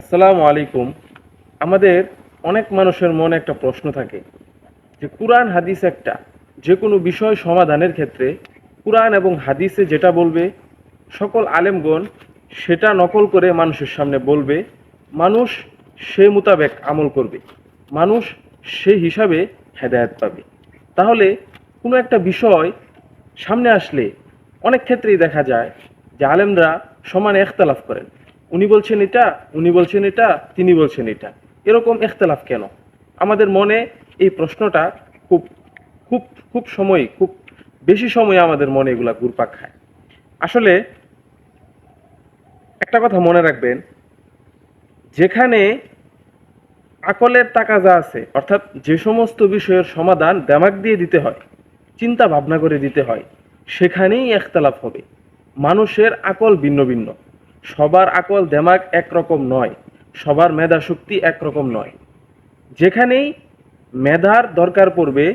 আসসালামু আলাইকুম। আমাদের অনেক মানুষের মনে একটা প্রশ্ন থাকে যে কোরআন, হাদিস একটা। যে কোনো বিষয় সমাধানের ক্ষেত্রে কোরআন এবং হাদিসে যেটা বলবে, সকল আলেমগণ সেটা নকল করে মানুষের সামনে বলবে, মানুষ সে মোতাবেক আমল করবে, মানুষ সে হিসাবে হেদায়েত পাবে। তাহলে কোনো একটা বিষয় সামনে আসলে অনেক ক্ষেত্রেই দেখা যায় যে আলেমরা সমানে এখতালাফ করেন। উনি বলছেন এটা, উনি বলছেন এটা, তিনি বলছেন এটা। এরকম এখতালাফ কেন? আমাদের মনে এই প্রশ্নটা খুব খুব খুব সময়, খুব বেশি সময় আমাদের মনে এগুলা ঘুরপাক খায়। আসলে একটা কথা মনে রাখবেন, যেখানে আকলের যা আছে, অর্থাৎ যে সমস্ত বিষয়ের সমাধান দেমাগ দিয়ে দিতে হয়, চিন্তা ভাবনা করে দিতে হয়, সেখানেই একতলাফ হবে। মানুষের আকল ভিন্ন ভিন্ন। সবার আকল দেমাগ একরকম নয়, সবার মেধা শক্তি একরকম নয়। যেখানেই মেধার দরকার পড়বে,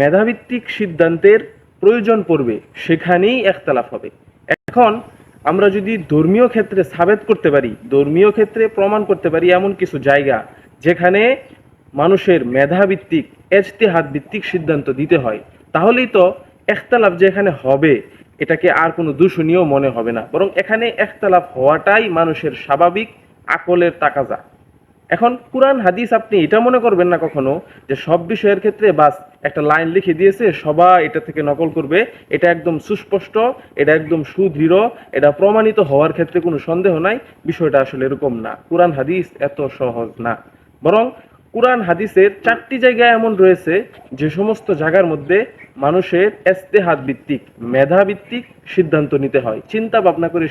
মেধাভিত্তিক সিদ্ধান্তের প্রয়োজন পড়বে, সেখানেই একতলাফ হবে। এখন আমরা যদি ধর্মীয় ক্ষেত্রে সাবেত করতে পারি, ধর্মীয় ক্ষেত্রে প্রমাণ করতে পারি এমন কিছু জায়গা যেখানে মানুষের মেধাভিত্তিক এজতেহাদ ভিত্তিক সিদ্ধান্ত দিতে হয়, তাহলেই তো একতলাফ যে এখানে হবে এটাকে আর কোনো দূষণীয় মনে হবে না। বরং এখানে একতলাফ হওয়াটাই মানুষের স্বাভাবিক আকলের তাকাজা। এখন কোরআন, হাদিস আপনি এটা মনে করবেন না কখনো যে সব বিষয়ের ক্ষেত্রে বাস একটা লাইন লিখে দিয়েছে, সবাই এটা থেকে নকল করবে। এটা একদম সুস্পষ্ট, এটা একদম সুদৃঢ়, এটা প্রমাণিত হওয়ার ক্ষেত্রে কোনো সন্দেহ নাই। বিষয়টা আসলে এরকম না। কোরআন, হাদিস এত সহজ না। বরং কোরআন, হাদিসের চারটি জায়গা এমন রয়েছে যে সমস্ত জায়গার মধ্যে মানুষের এস্তেহাত ভিত্তিক, মেধা ভিত্তিক সিদ্ধান্ত নিতে হয়। চিন্তা ভাবনা করে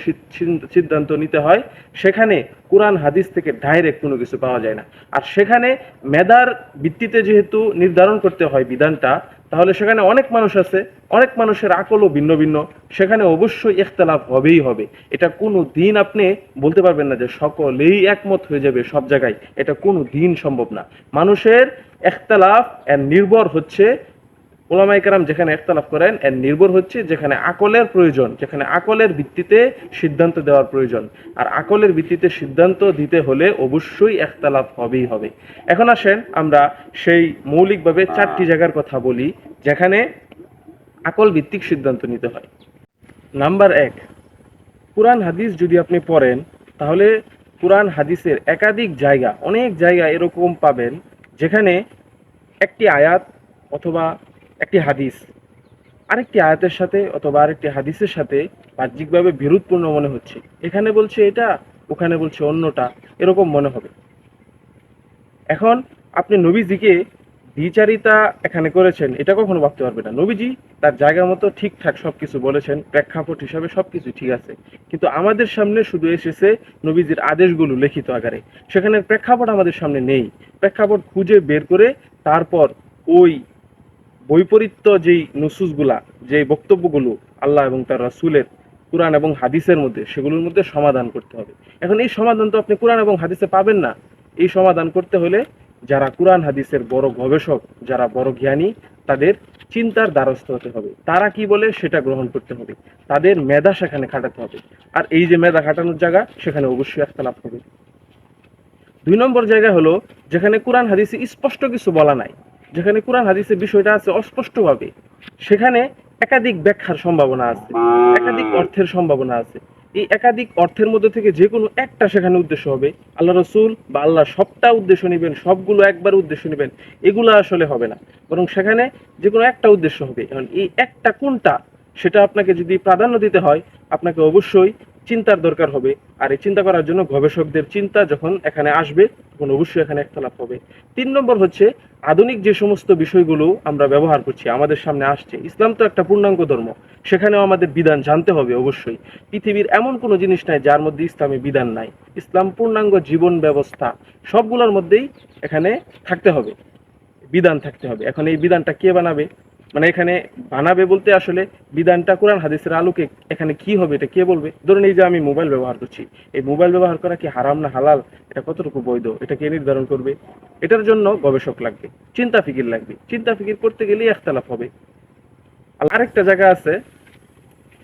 সিদ্ধান্ত নিতে হয়। সেখানে কোরআন, হাদিস থেকে ডাইরেক্ট কোনো কিছু পাওয়া যায় না। আর সেখানে মেধার ভিত্তিতে যেহেতু নির্ধারণ করতে হয় বিধানটা, তাহলে সেখানে অনেক মানুষ আছে, অনেক মানুষের আকলও ভিন্ন ভিন্ন। সেখানে অবশ্যই ইখতলাফ হবেই হবে। এটা কোনো দিন আপনি বলতে পারবেন না যে সকলেই একমত হয়ে যাবে সব জায়গায়। এটা কোনো দিন সম্ভব না। মানুষের এর নির্ভর হচ্ছে ওলামাই কারাম যেখানে একতলাফ করেন এর নির্ভর হচ্ছে যেখানে আকলের প্রয়োজন যেখানে আকলের ভিত্তিতে সিদ্ধান্ত দেওয়ার প্রয়োজন। আর আকলের ভিত্তিতে সিদ্ধান্ত দিতে হলে অবশ্যই একতলাফ হবেই হবে। এখন আসেন আমরা সেই মৌলিকভাবে চারটি জায়গার কথা বলি যেখানে আকল ভিত্তিক সিদ্ধান্ত নিতে হয়। নাম্বার এক কোরআন হাদিস যদি আপনি পড়েন তাহলে কোরআন হাদিসের একাধিক জায়গা অনেক জায়গা এরকম পাবেন যেখানে একটি আয়াত অথবা একটি হাদিস, আরেকটি আয়াতের সাথে অথবা আরেকটি হাদিসের সাথে বাহ্যিকভাবে বিরোধপূর্ণ মনে হচ্ছে। এখানে বলছে এটা, ওখানে বলছে অন্যটা, এরকম মনে হবে। এখন আপনি নবীজিকে দ্বিচারিতা এখানে করেছেন, এটা কখনো ভাবতে পারবে না। নবীজি তার জায়গা মতো ঠিকঠাক সব কিছু বলেছেন, প্রেক্ষাপট হিসাবে সবকিছু ঠিক আছে। কিন্তু আমাদের সামনে শুধু এসেছে নবীজির আদেশগুলো লিখিত আকারে। সেখানে প্রেক্ষাপট আমাদের সামনে নেই। প্রেক্ষাপট খুঁজে বের করে তারপর ওই বৈপরীত্য যেই নুসুসগুলা যে বক্তব্যগুলো আল্লাহ এবং তার রাসূলের কোরআন এবং হাদিসের মধ্যে, সেগুলোর মধ্যে সমাধান করতে হবে। এখন এই সমাধান তো আপনি কোরআন এবং হাদিসে পাবেন না। এই সমাধান করতে হলে যারা কোরআন হাদিসের বড় গবেষক, যারা বড় জ্ঞানী, তাদের চিন্তার দ্বারস্থ হতে হবে। তারা কি বলে সেটা গ্রহণ করতে হবে। তাদের মেধা সেখানে খাটাতে হবে। আর এই যে মেধা খাটানোর জায়গা, সেখানে অবশ্যই একতলাফ হবে। দুই নম্বর জায়গা হলো, যেখানে কোরআন হাদিসে স্পষ্ট কিছু বলা নাই। যেখানে কোরআন হাদিসের বিষয়টা আছে অস্পষ্টভাবে, সেখানে একাধিক ব্যাখ্যার সম্ভাবনা আছে, একাধিক অর্থের সম্ভাবনা আছে। এই একাধিক অর্থের মধ্যে থেকে যে কোনো একটা সেখানে উদ্দেশ্য হবে। আল্লাহ রসুল বা আল্লাহ সবটা উদ্দেশ্য নেবেন, সবগুলো একবার উদ্দেশ্য নেবেন, এগুলো আসলে হবে না। বরং সেখানে যে কোনো একটা উদ্দেশ্য হবে। এখন এই একটা কোনটা, সেটা আপনাকে যদি প্রাধান্য দিতে হয়, আপনাকে অবশ্যই চিন্তার দরকার হবে। আর এই চিন্তা করার জন্য গবেষকদের চিন্তা যখন এখানে আসবে, তখন অবশ্যই এখানে একতলাপ হবে। তিন নম্বর হচ্ছে, আধুনিক যে সমস্ত বিষয়গুলো আমরা ব্যবহার করছি, আমাদের সামনে আসছে, ইসলাম তো একটা পূর্ণাঙ্গ ধর্ম। সেখানেও আমাদের বিধান জানতে হবে অবশ্যই। পৃথিবীর এমন কোনো জিনিস নাই যার মধ্যে ইসলামী বিধান নাই। ইসলাম পূর্ণাঙ্গ জীবন ব্যবস্থা, সবগুলোর মধ্যেই এখানে থাকতে হবে, বিধান থাকতে হবে। এখন এই বিধানটা কে বানাবে? মানে এখানে বানাবে বলতে আসলে বিধানটা কোরআন হাদিসের আলোকে এখানে কি হবে, এটা কে বলবে? ধরুন এই যে আমি মোবাইল ব্যবহার করছি, এই মোবাইল ব্যবহার করা কি হারাম না হালাল? এটা কতটুকু বৈধ? এটা কে নির্ধারণ করবে? এটার জন্য গবেষক লাগবে, চিন্তা ফিকির লাগবে, চিন্তা ফিকির করতে গেলেই একতলাফ হবে। আর আরেকটা জায়গা আছে,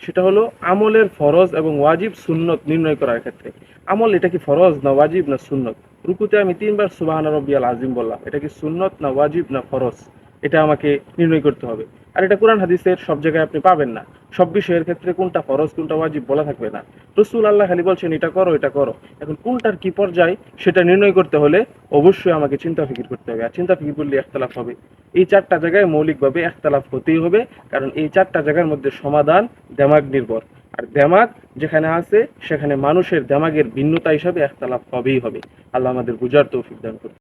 সেটা হলো আমলের ফরজ এবং ওয়াজিব সুন্নত নির্ণয় করার ক্ষেত্রে। আমল এটা কি ফরজ না ওয়াজিব না সুন্নত? রুকুতে আমি তিনবার সুবাহান রব্বিয়াল আজিম বললাম, এটা কি সুন্নত না ওয়াজিব না ফরজ? এটা আমাকে নির্ণয় করতে হবে। আর এটা কোরআন হাদিসের সব জায়গায় আপনি পাবেন না। সব বিষয়ের ক্ষেত্রে কোনটা ফরজ, কোনটা ওয়াজিব বলা থাকবে না। রসুল আল্লাহ খালি বলছেন, এটা করো এটা করো। এখন কোনটার কি পর্যায়, সেটা নির্ণয় করতে হলে অবশ্যই আমাকে চিন্তা ফিকির করতে হবে। আর চিন্তা ফিকির করলে একতলাফ হবে। এই চারটা জায়গায় মৌলিকভাবে একতলাফ হতেই হবে, কারণ এই চারটা জায়গার মধ্যে সমাধান দেমাগ নির্ভর। আর দেমাগ যেখানে আছে, সেখানে মানুষের দেমাগের ভিন্নতা হিসাবে একতলাফ হবেই হবে। আল্লাহ আমাদের বুঝার তৌফিক দান করুন।